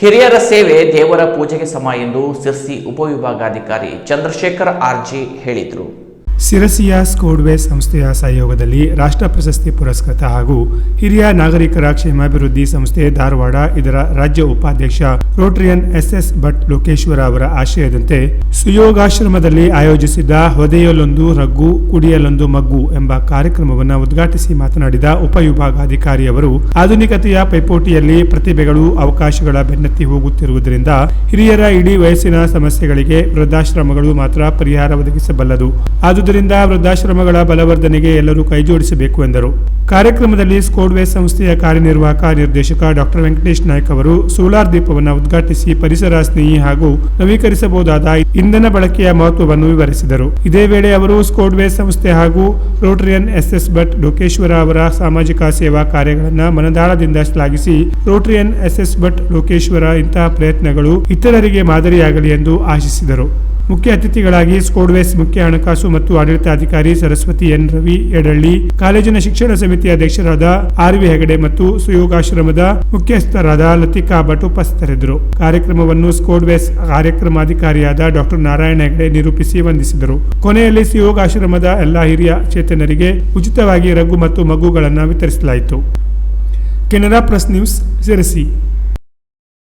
ಹಿರಿಯರ ಸೇವೆ ದೇವರ ಪೂಜೆಗೆ ಸಮ ಎಂದು ಸಿರ್ಸಿ ಉಪವಿಭಾಗಾಧಿಕಾರಿ ಚಂದ್ರಶೇಖರ್ ಆರ್ಜಿ ಹೇಳಿದರು. ಸಿರಸಿಯ ಸ್ಕೋಡ್ವೇ ಸಂಸ್ಥೆಯ ಸಹಯೋಗದಲ್ಲಿ ರಾಷ್ಟ್ರ ಪ್ರಶಸ್ತಿ ಪುರಸ್ಕೃತ ಹಾಗೂ ಹಿರಿಯ ನಾಗರಿಕರ ಕ್ಷೇಮಾಭಿವೃದ್ಧಿ ಸಂಸ್ಥೆ ಧಾರವಾಡ, ಇದರ ರಾಜ್ಯ ಉಪಾಧ್ಯಕ್ಷ Rotarian S S Bhat Lokeshwara ಅವರ ಆಶಯದಂತೆ ಸುಯೋಗಾಶ್ರಮದಲ್ಲಿ ಆಯೋಜಿಸಿದ್ದ ಹೊದೆಯಲ್ಲೊಂದು ರಗ್ಗು ಕುಡಿಯಲೊಂದು ಮಗ್ಗು ಎಂಬ ಕಾರ್ಯಕ್ರಮವನ್ನು ಉದ್ಘಾಟಿಸಿ ಮಾತನಾಡಿದ ಉಪವಿಭಾಗಾಧಿಕಾರಿಯವರು ಆಧುನಿಕತೆಯ ಪೈಪೋಟಿಯಲ್ಲಿ ಪ್ರತಿಭೆಗಳು ಅವಕಾಶಗಳ ಬೆನ್ನತ್ತಿ ಹೋಗುತ್ತಿರುವುದರಿಂದ ಹಿರಿಯರ ಇಡೀ ವಯಸ್ಸಿನ ಸಮಸ್ಯೆಗಳಿಗೆ ವೃದ್ಧಾಶ್ರಮಗಳು ಮಾತ್ರ ಪರಿಹಾರ ಒದಗಿಸಬಲ್ಲದು. ವೃದ್ಧಾಶ್ರಮಗಳ ಬಲವರ್ಧನೆಗೆ ಎಲ್ಲರೂ ಕೈಜೋಡಿಸಬೇಕು ಎಂದರು. ಕಾರ್ಯಕ್ರಮದಲ್ಲಿ ಸ್ಕೋಡ್ವೇ ಸಂಸ್ಥೆಯ ಕಾರ್ಯನಿರ್ವಾಹಕ ನಿರ್ದೇಶಕ ಡಾಕ್ಟರ್ ವೆಂಕಟೇಶ್ ನಾಯ್ಕ ಅವರು ಸೋಲಾರ್ ದೀಪವನ್ನು ಉದ್ಘಾಟಿಸಿ ಪರಿಸರ ಸ್ನೇಹಿ ಹಾಗೂ ನವೀಕರಿಸಬಹುದಾದ ಇಂಧನ ಬಳಕೆಯ ಮಹತ್ವವನ್ನು ವಿವರಿಸಿದರು. ಇದೇ ವೇಳೆ ಅವರು ಸ್ಕೋಡ್ವೇ ಸಂಸ್ಥೆ ಹಾಗೂ Rotarian S S Bhat Lokeshwara ಅವರ ಸಾಮಾಜಿಕ ಸೇವಾ ಕಾರ್ಯಗಳನ್ನು ಮನದಾಳದಿಂದ ಶ್ಲಾಘಿಸಿ Rotarian S S Bhat Lokeshwara ಇಂತಹ ಪ್ರಯತ್ನಗಳು ಇತರರಿಗೆ ಮಾದರಿಯಾಗಲಿ ಎಂದು ಆಶಿಸಿದರು. ಮುಖ್ಯ ಅತಿಥಿಗಳಾಗಿ ಸ್ಕೋಡ್ವೇಸ್ ಮುಖ್ಯ ಹಣಕಾಸು ಮತ್ತು ಆಡಳಿತಾಧಿಕಾರಿ ಸರಸ್ವತಿ ಎನ್. ರವಿ ಯಡಳ್ಳಿ ಕಾಲೇಜಿನ ಶಿಕ್ಷಣ ಸಮಿತಿ ಅಧ್ಯಕ್ಷರಾದ ಆರ್ ವಿ ಹೆಗಡೆ ಮತ್ತು ಸುಯೋಗಾಶ್ರಮದ ಮುಖ್ಯಸ್ಥರಾದ ಲತಿಕಾ ಭಟ್ ಉಪಸ್ಥಿತರಿದ್ದರು. ಕಾರ್ಯಕ್ರಮವನ್ನು ಸ್ಕೋಡ್ವೇಸ್ ಕಾರ್ಯಕ್ರಮಾಧಿಕಾರಿಯಾದ ಡಾಕ್ಟರ್ ನಾರಾಯಣ ಹೆಗಡೆ ನಿರೂಪಿಸಿ ವಂದಿಸಿದರು. ಕೊನೆಯಲ್ಲಿ ಸುಯೋಗಾಶ್ರಮದ ಎಲ್ಲಾ ಹಿರಿಯ ಚೇತನರಿಗೆ ಉಚಿತವಾಗಿ ರಘು ಮತ್ತು ಮಗುಗಳನ್ನು ವಿತರಿಸಲಾಯಿತು. Canara press news Sirsi.